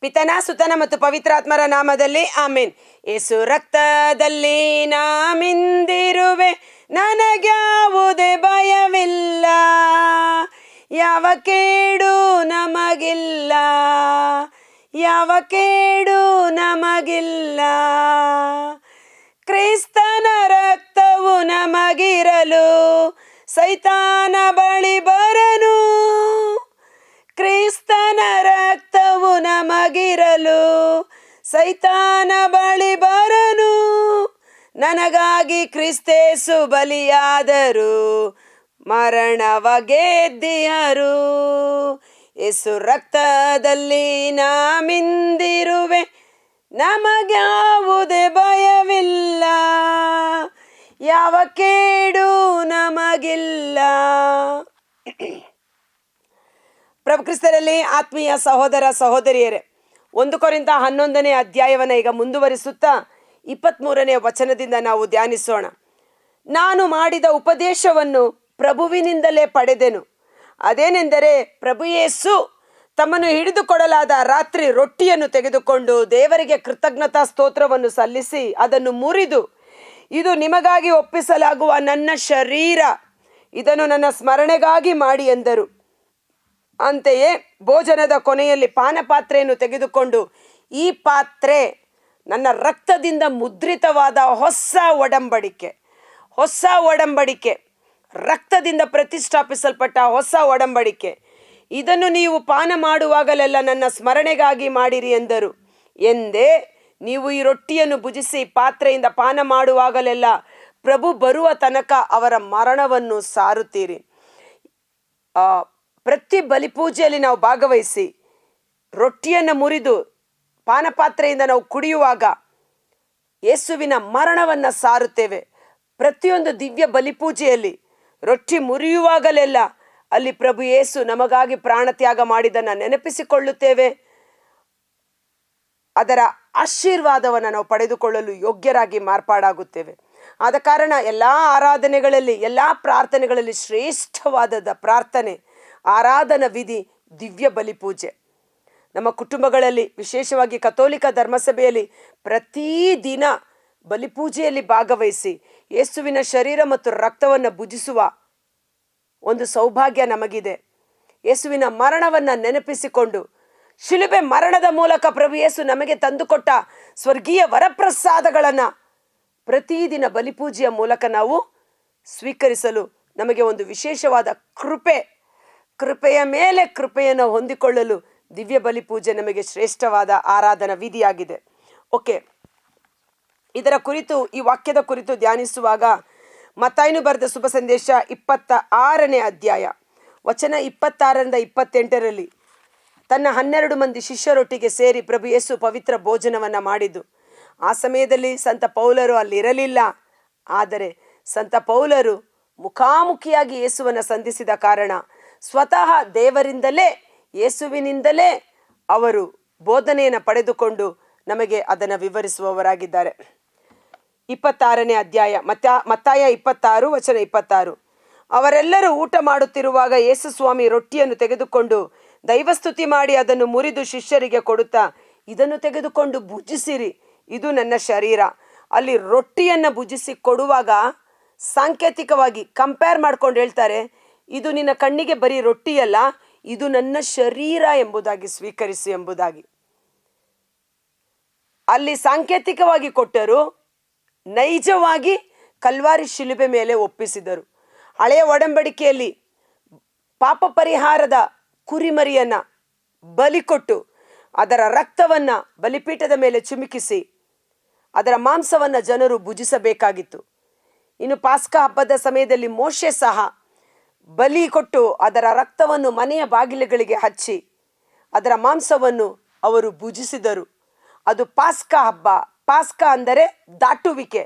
ಪಿತನ, ಸುತನ ಮತ್ತು ಪವಿತ್ರಾತ್ಮರ ನಾಮದಲ್ಲಿ ಆಮೇನ್. ಏಸು ರಕ್ತದಲ್ಲಿ ನಾ ಮಿಂದಿರುವೆ ನನಗ್ಯಾವುದೇ ಭಯವಿಲ್ಲ. ಯಾವ ಕೇಡು ನಮಗಿಲ್ಲ. ಯಾವ ಕೇಡು ನಮಗಿಲ್ಲ. ಕ್ರಿಸ್ತನ ರಕ್ತವು ನಮಗಿರಲು ಸೈತಾನ ಬಳಿ ಬರನು. ಕ್ರಿಸ್ತನ ರಕ್ತವು ನಮಗಿರಲು ಸೈತಾನ ಬಳಿ ಬರನು. ನನಗಾಗಿ ಕ್ರಿಸ್ತೇಸು ಬಲಿಯಾದರು ಮರಣವ ಗೆದ್ದಿಯರು ಎಸು ರಕ್ತದಲ್ಲಿ ನಾ ಮಿಂದಿರುವೆ ನಮಗ್ಯಾವುದೇ ಭಯವಿಲ್ಲ. ಯಾವ ಕೇಡು ನಮಗಿಲ್ಲ. ಪ್ರಭು ಕ್ರಿಸ್ತರಲ್ಲಿ ಆತ್ಮೀಯ ಸಹೋದರ ಸಹೋದರಿಯರೇ, ಒಂದು ಕೊರಿಂದ ಹನ್ನೊಂದನೇ ಅಧ್ಯಾಯವನ್ನು ಈಗ ಮುಂದುವರಿಸುತ್ತಾ ಇಪ್ಪತ್ತ್ಮೂರನೇ ವಚನದಿಂದ ನಾವು ಧ್ಯಾನಿಸೋಣ. ನಾನು ಮಾಡಿದ ಉಪದೇಶವನ್ನು ಪ್ರಭುವಿನಿಂದಲೇ ಪಡೆದೆನು. ಅದೇನೆಂದರೆ ಪ್ರಭುಯೇಸು ತಮ್ಮನ್ನು ಹಿಡಿದುಕೊಡಲಾದ ರಾತ್ರಿ ರೊಟ್ಟಿಯನ್ನು ತೆಗೆದುಕೊಂಡು ದೇವರಿಗೆ ಕೃತಜ್ಞತಾ ಸ್ತೋತ್ರವನ್ನು ಸಲ್ಲಿಸಿ ಅದನ್ನು ಮುರಿದು, ಇದು ನಿಮಗಾಗಿ ಒಪ್ಪಿಸಲಾಗುವ ನನ್ನ ಶರೀರ, ಇದನ್ನು ನನ್ನ ಸ್ಮರಣೆಗಾಗಿ ಮಾಡಿ ಎಂದರು. ಅಂತೆಯೇ ಭೋಜನದ ಕೊನೆಯಲ್ಲಿ ಪಾನಪಾತ್ರೆಯನ್ನು ತೆಗೆದುಕೊಂಡು ಈ ಪಾತ್ರೆ ನನ್ನ ರಕ್ತದಿಂದ ಮುದ್ರಿತವಾದ ಹೊಸ ಒಡಂಬಡಿಕೆ ಹೊಸ ಒಡಂಬಡಿಕೆ, ರಕ್ತದಿಂದ ಪ್ರತಿಷ್ಠಾಪಿಸಲ್ಪಟ್ಟ ಹೊಸ ಒಡಂಬಡಿಕೆ. ಇದನ್ನು ನೀವು ಪಾನ ಮಾಡುವಾಗಲೆಲ್ಲ ನನ್ನ ಸ್ಮರಣೆಗಾಗಿ ಮಾಡಿರಿ ಎಂದರು. ಎಂದೇ ನೀವು ಈ ರೊಟ್ಟಿಯನ್ನು ಭುಜಿಸಿ ಪಾತ್ರೆಯಿಂದ ಪಾನ ಮಾಡುವಾಗಲೆಲ್ಲ ಪ್ರಭು ಬರುವ ತನಕ ಅವರ ಮರಣವನ್ನು ಸಾರುತ್ತೀರಿ. ಪ್ರತಿ ಬಲಿಪೂಜೆಯಲ್ಲಿ ನಾವು ಭಾಗವಹಿಸಿ, ರೊಟ್ಟಿಯನ್ನು ಮುರಿದು ಪಾನಪಾತ್ರೆಯಿಂದ ನಾವು ಕುಡಿಯುವಾಗ ಯೇಸುವಿನ ಮರಣವನ್ನು ಸಾರುತ್ತೇವೆ. ಪ್ರತಿಯೊಂದು ದಿವ್ಯ ಬಲಿಪೂಜೆಯಲ್ಲಿ ರೊಟ್ಟಿ ಮುರಿಯುವಾಗಲೆಲ್ಲ ಅಲ್ಲಿ ಪ್ರಭು ಯೇಸು ನಮಗಾಗಿ ಪ್ರಾಣತ್ಯಾಗ ಮಾಡಿದ್ದನ್ನು ನೆನಪಿಸಿಕೊಳ್ಳುತ್ತೇವೆ. ಅದರ ಆಶೀರ್ವಾದವನ್ನು ನಾವು ಪಡೆದುಕೊಳ್ಳಲು ಯೋಗ್ಯರಾಗಿ ಮಾರ್ಪಾಡಾಗುತ್ತೇವೆ. ಆದ ಕಾರಣ ಎಲ್ಲ ಆರಾಧನೆಗಳಲ್ಲಿ, ಎಲ್ಲ ಪ್ರಾರ್ಥನೆಗಳಲ್ಲಿ ಶ್ರೇಷ್ಠವಾದದ ಪ್ರಾರ್ಥನೆ ಆರಾಧನಾ ವಿಧಿ ದಿವ್ಯ ಬಲಿಪೂಜೆ ನಮ್ಮ ಕುಟುಂಬಗಳಲ್ಲಿ, ವಿಶೇಷವಾಗಿ ಕಥೋಲಿಕ ಧರ್ಮಸಭೆಯಲ್ಲಿ ಪ್ರತಿದಿನ ಬಲಿಪೂಜೆಯಲ್ಲಿ ಭಾಗವಹಿಸಿ ಯೇಸುವಿನ ಶರೀರ ಮತ್ತು ರಕ್ತವನ್ನು ಭುಜಿಸುವ ಒಂದು ಸೌಭಾಗ್ಯ ನಮಗಿದೆ. ಯೇಸುವಿನ ಮರಣವನ್ನು ನೆನಪಿಸಿಕೊಂಡು ಶಿಲುಬೆ ಮರಣದ ಮೂಲಕ ಪ್ರಭು ಯೇಸು ನಮಗೆ ತಂದುಕೊಟ್ಟ ಸ್ವರ್ಗೀಯ ವರಪ್ರಸಾದಗಳನ್ನು ಪ್ರತಿದಿನ ಬಲಿಪೂಜೆಯ ಮೂಲಕ ನಾವು ಸ್ವೀಕರಿಸಲು ನಮಗೆ ಒಂದು ವಿಶೇಷವಾದ ಕೃಪೆ ಕೃಪೆಯ ಮೇಲೆ ಕೃಪೆಯನ್ನು ಹೊಂದಿಕೊಳ್ಳಲು ದಿವ್ಯ ಬಲಿ ಪೂಜೆ ನಮಗೆ ಶ್ರೇಷ್ಠವಾದ ಆರಾಧನಾ ವಿಧಿಯಾಗಿದೆ. ಓಕೆ, ಇದರ ಕುರಿತು, ಈ ವಾಕ್ಯದ ಕುರಿತು ಧ್ಯಾನಿಸುವಾಗ ಮತ್ತಾಯ್ನು ಬರೆದ ಶುಭ ಸಂದೇಶ ಇಪ್ಪತ್ತ ಆರನೇ ಅಧ್ಯಾಯ, ವಚನ ಇಪ್ಪತ್ತಾರರಿಂದ ಇಪ್ಪತ್ತೆಂಟರಲ್ಲಿ, ತನ್ನ ಹನ್ನೆರಡು ಮಂದಿ ಶಿಷ್ಯರೊಟ್ಟಿಗೆ ಸೇರಿ ಪ್ರಭು ಯೇಸು ಪವಿತ್ರ ಭೋಜನವನ್ನು ಮಾಡಿದ್ದು. ಆ ಸಮಯದಲ್ಲಿ ಸಂತ ಪೌಲರು ಅಲ್ಲಿರಲಿಲ್ಲ, ಆದರೆ ಸಂತ ಪೌಲರು ಮುಖಾಮುಖಿಯಾಗಿ ಯೇಸುವನ್ನು ಸಂಧಿಸಿದ ಕಾರಣ ಸ್ವತಃ ದೇವರಿಂದಲೇ, ಯೇಸುವಿನಿಂದಲೇ ಅವರು ಬೋಧನೆಯನ್ನು ಪಡೆದುಕೊಂಡು ನಮಗೆ ಅದನ್ನು ವಿವರಿಸುವವರಾಗಿದ್ದಾರೆ. ಇಪ್ಪತ್ತಾರನೇ ಅಧ್ಯಾಯ ಮತ್ತ ಮತ್ತಾಯ ಇಪ್ಪತ್ತಾರು, ವಚನ ಇಪ್ಪತ್ತಾರು. ಅವರೆಲ್ಲರೂ ಊಟ ಮಾಡುತ್ತಿರುವಾಗ ಯೇಸು ಸ್ವಾಮಿ ರೊಟ್ಟಿಯನ್ನು ತೆಗೆದುಕೊಂಡು ದೈವಸ್ತುತಿ ಮಾಡಿ ಅದನ್ನು ಮುರಿದು ಶಿಷ್ಯರಿಗೆ ಕೊಡುತ್ತಾ, ಇದನ್ನು ತೆಗೆದುಕೊಂಡು ಭುಜಿಸಿರಿ, ಇದು ನನ್ನ ಶರೀರ. ಅಲ್ಲಿ ರೊಟ್ಟಿಯನ್ನು ಭುಜಿಸಿ ಕೊಡುವಾಗ ಸಾಂಕೇತಿಕವಾಗಿ ಕಂಪೇರ್ ಮಾಡ್ಕೊಂಡು ಹೇಳ್ತಾರೆ ಇದು ನಿನ್ನ ಕಣ್ಣಿಗೆ ಬರೀ ರೊಟ್ಟಿಯಲ್ಲ, ಇದು ನನ್ನ ಶರೀರ ಎಂಬುದಾಗಿ ಸ್ವೀಕರಿಸು ಎಂಬುದಾಗಿ. ಅಲ್ಲಿ ಸಾಂಕೇತಿಕವಾಗಿ ಕೊಟ್ಟರು, ನೈಜವಾಗಿ ಕಲ್ವಾರಿ ಶಿಲುಬೆ ಮೇಲೆ ಒಪ್ಪಿಸಿದರು. ಹಳೆಯ ಒಡಂಬಡಿಕೆಯಲ್ಲಿ ಪಾಪ ಪರಿಹಾರದ ಕುರಿಮರಿಯನ್ನ ಬಲಿ ಕೊಟ್ಟು, ಅದರ ರಕ್ತವನ್ನ ಬಲಿಪೀಠದ ಮೇಲೆ ಚುಮುಕಿಸಿ, ಅದರ ಮಾಂಸವನ್ನು ಜನರು ಭುಜಿಸಬೇಕಾಗಿತ್ತು. ಇನ್ನು ಪಾಸ್ಕ ಹಬ್ಬದ ಸಮಯದಲ್ಲಿ ಮೋಶೆ ಸಹ ಬಲಿ ಕೊಟ್ಟು ಅದರ ರಕ್ತವನ್ನು ಮನೆಯ ಬಾಗಿಲುಗಳಿಗೆ ಹಚ್ಚಿ, ಅದರ ಮಾಂಸವನ್ನು ಅವರು ಭುಜಿಸಿದರು. ಅದು ಪಾಸ್ಕ ಹಬ್ಬ. ಪಾಸ್ಕ ಅಂದರೆ ದಾಟುವಿಕೆ,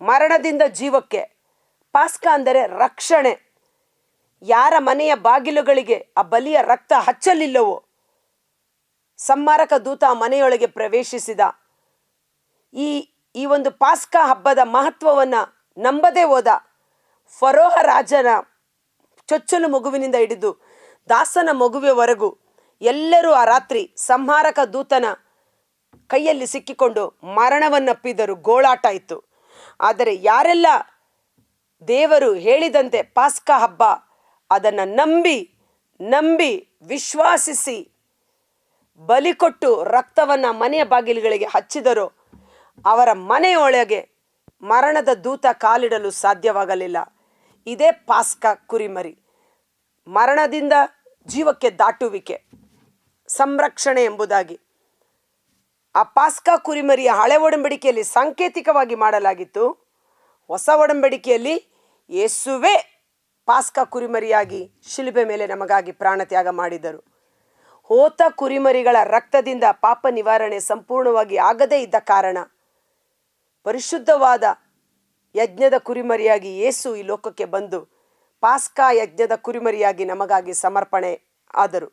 ಮರಣದಿಂದ ಜೀವಕ್ಕೆ. ಪಾಸ್ಕ ಅಂದರೆ ರಕ್ಷಣೆ. ಯಾರ ಮನೆಯ ಬಾಗಿಲುಗಳಿಗೆ ಆ ಬಲಿಯ ರಕ್ತ ಹಚ್ಚಲಿಲ್ಲವೋ? ಸಂಮಾರಕ ದೂತ ಮನೆಯೊಳಗೆ ಪ್ರವೇಶಿಸಿದ. ಈ ಈ ಒಂದು ಪಾಸ್ಕ ಹಬ್ಬದ ಮಹತ್ವವನ್ನು ನಂಬದೇ ಹೋದ ಫರೋಹ ರಾಜನ ಚೊಚ್ಚಲು ಮಗುವಿನಿಂದ ಹಿಡಿದು ದಾಸನ ಮಗುವೆವರೆಗೂ ಎಲ್ಲರೂ ಆ ರಾತ್ರಿ ಸಂಹಾರಕ ದೂತನ ಕೈಯಲ್ಲಿ ಸಿಕ್ಕಿಕೊಂಡು ಮರಣವನ್ನಪ್ಪಿದರು. ಗೋಳಾಟ ಇತ್ತು. ಆದರೆ ಯಾರೆಲ್ಲ ದೇವರು ಹೇಳಿದಂತೆ ಪಾಸ್ಕ ಹಬ್ಬ, ಅದನ್ನು ನಂಬಿ ನಂಬಿ ವಿಶ್ವಾಸಿಸಿ ಬಲಿ ಕೊಟ್ಟು ರಕ್ತವನ್ನು ಮನೆಯ ಬಾಗಿಲುಗಳಿಗೆ ಹಚ್ಚಿದರು, ಅವರ ಮನೆಯೊಳಗೆ ಮರಣದ ದೂತ ಕಾಲಿಡಲು ಸಾಧ್ಯವಾಗಲಿಲ್ಲ. ಇದೇ ಪಾಸ್ಕ ಕುರಿಮರಿ. ಮರಣದಿಂದ ಜೀವಕ್ಕೆ ದಾಟುವಿಕೆ, ಸಂರಕ್ಷಣೆ ಎಂಬುದಾಗಿ. ಆ ಪಾಸ್ಕಾ ಕುರಿಮರಿಯ ಹಳೆ ಒಡಂಬಡಿಕೆಯಲ್ಲಿ ಸಾಂಕೇತಿಕವಾಗಿ ಮಾಡಲಾಗಿತ್ತು. ಹೊಸ ಒಡಂಬಡಿಕೆಯಲ್ಲಿ ಯೇಸುವೆ ಪಾಸ್ಕಾ ಕುರಿಮರಿಯಾಗಿ ಶಿಲುಬೆ ಮೇಲೆ ನಮಗಾಗಿ ಪ್ರಾಣತ್ಯಾಗ ಮಾಡಿದರು. ಹೋತ ಕುರಿಮರಿಗಳ ರಕ್ತದಿಂದ ಪಾಪ ನಿವಾರಣೆ ಸಂಪೂರ್ಣವಾಗಿ ಆಗದೇ ಇದ್ದ ಕಾರಣ, ಪರಿಶುದ್ಧವಾದ ಯಜ್ಞದ ಕುರಿಮರಿಯಾಗಿ ಯೇಸು ಈ ಲೋಕಕ್ಕೆ ಬಂದು ಪಾಸ್ಕಾ ಯಜ್ಞದ ಕುರಿಮರಿಯಾಗಿ ನಮಗಾಗಿ ಸಮರ್ಪಣೆ ಆದರು.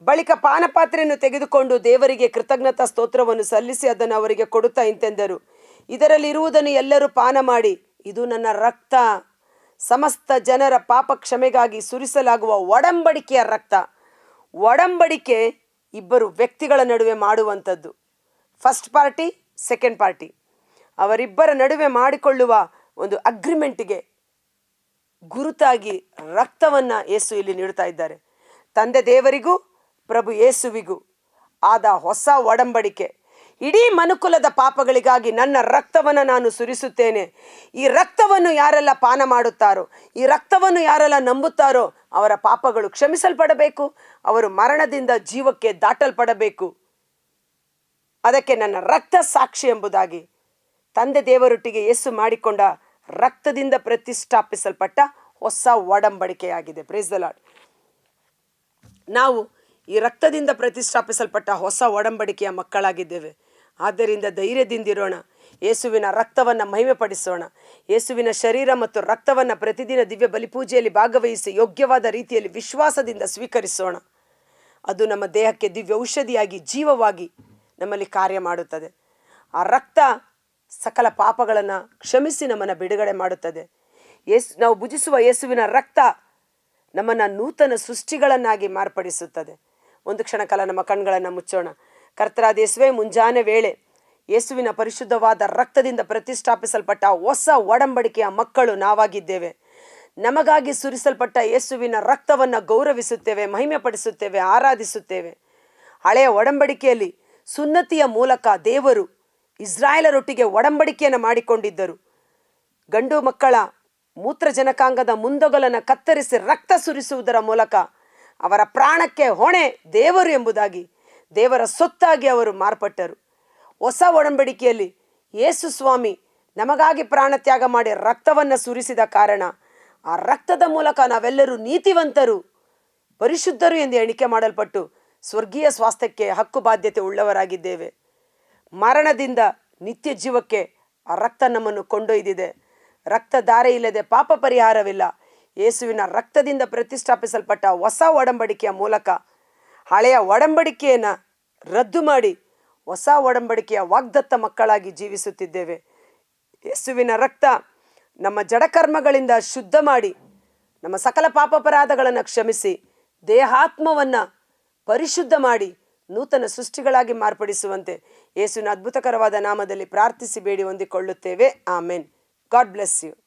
ಬಳಿಕ ಪಾನಪಾತ್ರೆಯನ್ನು ತೆಗೆದುಕೊಂಡು ದೇವರಿಗೆ ಕೃತಜ್ಞತಾ ಸ್ತೋತ್ರವನ್ನು ಸಲ್ಲಿಸಿ ಅದನ್ನು ಅವರಿಗೆ ಕೊಡುತ್ತಾ ಇಂತೆಂದರು. ಇದರಲ್ಲಿರುವುದನ್ನು ಎಲ್ಲರೂ ಪಾನ ಮಾಡಿ, ಇದು ನನ್ನ ರಕ್ತ. ಸಮಸ್ತ ಜನರ ಪಾಪ ಕ್ಷಮೆಗಾಗಿ ಸುರಿಸಲಾಗುವ ಒಡಂಬಡಿಕೆಯ ರಕ್ತ. ಒಡಂಬಡಿಕೆ ಇಬ್ಬರು ವ್ಯಕ್ತಿಗಳ ನಡುವೆ ಮಾಡುವಂಥದ್ದು. ಫಸ್ಟ್ ಪಾರ್ಟಿ ಸೆಕೆಂಡ್ ಪಾರ್ಟಿ ಅವರಿಬ್ಬರ ನಡುವೆ ಮಾಡಿಕೊಳ್ಳುವ ಒಂದು ಅಗ್ರಿಮೆಂಟ್ಗೆ ಗುರುತಾಗಿ ರಕ್ತವನ್ನು ಏಸು ಇಲ್ಲಿ ನೀಡುತ್ತಾ ಇದ್ದಾರೆ. ತಂದೆ ದೇವರಿಗೂ, ಪ್ರಭು ಯೇಸುವಿಗೂ ಆದ ಹೊಸ ಒಡಂಬಡಿಕೆ. ಇಡೀ ಮನುಕುಲದ ಪಾಪಗಳಿಗಾಗಿ ನನ್ನ ರಕ್ತವನ್ನು ನಾನು ಸುರಿಸುತ್ತೇನೆ. ಈ ರಕ್ತವನ್ನು ಯಾರೆಲ್ಲ ಪಾನ ಮಾಡುತ್ತಾರೋ, ಈ ರಕ್ತವನ್ನು ಯಾರೆಲ್ಲ ನಂಬುತ್ತಾರೋ ಅವರ ಪಾಪಗಳು ಕ್ಷಮಿಸಲ್ಪಡಬೇಕು, ಅವರು ಮರಣದಿಂದ ಜೀವಕ್ಕೆ ದಾಟಲ್ಪಡಬೇಕು. ಅದಕ್ಕೆ ನನ್ನ ರಕ್ತ ಸಾಕ್ಷಿ ಎಂಬುದಾಗಿ ತಂದೆ ದೇವರೊಟ್ಟಿಗೆ ಯೇಸು ಮಾಡಿಕೊಂಡ ರಕ್ತದಿಂದ ಪ್ರತಿಷ್ಠಾಪಿಸಲ್ಪಟ್ಟ ಹೊಸ ಒಡಂಬಡಿಕೆಯಾಗಿದೆ. ಪ್ರೇಸ್ ದ ಲಾರ್ಡ್ ನಾವು ಈ ರಕ್ತದಿಂದ ಪ್ರತಿಷ್ಠಾಪಿಸಲ್ಪಟ್ಟ ಹೊಸ ಒಡಂಬಡಿಕೆಯ ಮಕ್ಕಳಾಗಿದ್ದೇವೆ. ಆದ್ದರಿಂದ ಧೈರ್ಯದಿಂದಿರೋಣ. ಯೇಸುವಿನ ರಕ್ತವನ್ನು ಮಹಿಮೆಪಡಿಸೋಣ. ಯೇಸುವಿನ ಶರೀರ ಮತ್ತು ರಕ್ತವನ್ನು ಪ್ರತಿದಿನ ದಿವ್ಯ ಬಲಿಪೂಜೆಯಲ್ಲಿ ಭಾಗವಹಿಸಿ ಯೋಗ್ಯವಾದ ರೀತಿಯಲ್ಲಿ ವಿಶ್ವಾಸದಿಂದ ಸ್ವೀಕರಿಸೋಣ. ಅದು ನಮ್ಮ ದೇಹಕ್ಕೆ ದಿವ್ಯ ಔಷಧಿಯಾಗಿ, ಜೀವವಾಗಿ ನಮ್ಮಲ್ಲಿ ಕಾರ್ಯ ಮಾಡುತ್ತದೆ. ಆ ರಕ್ತ ಸಕಲ ಪಾಪಗಳನ್ನು ಕ್ಷಮಿಸಿ ನಮ್ಮನ್ನು ಬಿಡುಗಡೆ ಮಾಡುತ್ತದೆ. ಯೇಸು, ನಾವು ಭುಜಿಸುವ ಯೇಸುವಿನ ರಕ್ತ ನಮ್ಮನ್ನು ನೂತನ ಸೃಷ್ಟಿಗಳನ್ನಾಗಿ ಮಾರ್ಪಡಿಸುತ್ತದೆ. ಒಂದು ಕ್ಷಣ ಕಾಲ ನಮ್ಮ ಕಣ್ಗಳನ್ನು ಮುಚ್ಚೋಣ. ಕರ್ತರಾದ ಯೇಸುವೆ, ಮುಂಜಾನೆ ವೇಳೆ ಯೇಸುವಿನ ಪರಿಶುದ್ಧವಾದ ರಕ್ತದಿಂದ ಪ್ರತಿಷ್ಠಾಪಿಸಲ್ಪಟ್ಟ ಹೊಸ ಒಡಂಬಡಿಕೆಯ ಮಕ್ಕಳು ನಾವಾಗಿದ್ದೇವೆ. ನಮಗಾಗಿ ಸುರಿಸಲ್ಪಟ್ಟ ಯೇಸುವಿನ ರಕ್ತವನ್ನು ಗೌರವಿಸುತ್ತೇವೆ, ಮಹಿಮೆಪಡಿಸುತ್ತೇವೆ, ಆರಾಧಿಸುತ್ತೇವೆ. ಹಳೆಯ ಒಡಂಬಡಿಕೆಯಲ್ಲಿ ಸುನ್ನತಿಯ ಮೂಲಕ ದೇವರು ಇಸ್ರಾಯೇಲರೊಟ್ಟಿಗೆ ಒಡಂಬಡಿಕೆಯನ್ನು ಮಾಡಿಕೊಂಡಿದ್ದರು. ಗಂಡು ಮಕ್ಕಳ ಮೂತ್ರಜನಕಾಂಗದ ಮುಂದೊಗಲನ್ನು ಕತ್ತರಿಸಿ ರಕ್ತ ಸುರಿಸುವುದರ ಮೂಲಕ ಅವರ ಪ್ರಾಣಕ್ಕೆ ಹೊಣೆ ದೇವರು ಎಂಬುದಾಗಿ ದೇವರ ಸೊತ್ತಾಗಿ ಅವರು ಮಾರ್ಪಟ್ಟರು. ಹೊಸ ಒಡಂಬಡಿಕೆಯಲ್ಲಿ ಯೇಸು ಸ್ವಾಮಿ ನಮಗಾಗಿ ಪ್ರಾಣತ್ಯಾಗ ಮಾಡಿ ರಕ್ತವನ್ನು ಸುರಿಸಿದ ಕಾರಣ ಆ ರಕ್ತದ ಮೂಲಕ ನಾವೆಲ್ಲರೂ ನೀತಿವಂತರು, ಪರಿಶುದ್ಧರು ಎಂದು ಎಣಿಕೆ ಮಾಡಲ್ಪಟ್ಟು ಸ್ವರ್ಗೀಯ ಸ್ವಾಸ್ಥ್ಯಕ್ಕೆ ಹಕ್ಕು ಬಾಧ್ಯತೆ ಉಳ್ಳವರಾಗಿದ್ದೇವೆ. ಮರಣದಿಂದ ನಿತ್ಯ ಜೀವಕ್ಕೆ ಆ ರಕ್ತ ನಮ್ಮನ್ನು ಕೊಂಡೊಯ್ದಿದೆ. ರಕ್ತ ಧಾರೆ ಇಲ್ಲದೆ ಪಾಪ ಪರಿಹಾರವಿಲ್ಲ. ಯೇಸುವಿನ ರಕ್ತದಿಂದ ಪ್ರತಿಷ್ಠಾಪಿಸಲ್ಪಟ್ಟ ಹೊಸ ಒಡಂಬಡಿಕೆಯ ಮೂಲಕ ಹಳೆಯ ಒಡಂಬಡಿಕೆಯನ್ನು ರದ್ದು ಮಾಡಿ ಹೊಸ ಒಡಂಬಡಿಕೆಯ ವಾಗ್ದತ್ತ ಮಕ್ಕಳಾಗಿ ಜೀವಿಸುತ್ತಿದ್ದೇವೆ. ಯೇಸುವಿನ ರಕ್ತ ನಮ್ಮ ಜಡಕರ್ಮಗಳಿಂದ ಶುದ್ಧ ಮಾಡಿ ನಮ್ಮ ಸಕಲ ಪಾಪಪರಾಧಗಳನ್ನು ಕ್ಷಮಿಸಿ ದೇಹಾತ್ಮವನ್ನು ಪರಿಶುದ್ಧ ಮಾಡಿ ನೂತನ ಸೃಷ್ಟಿಗಳಾಗಿ ಮಾರ್ಪಡಿಸುವಂತೆ ಯೇಸುವಿನ ಅದ್ಭುತಕರವಾದ ನಾಮದಲ್ಲಿ ಪ್ರಾರ್ಥಿಸಿ ಬೇಡಿ ಹೊಂದಿಕೊಳ್ಳುತ್ತೇವೆ. ಆಮೇನ್. God bless you.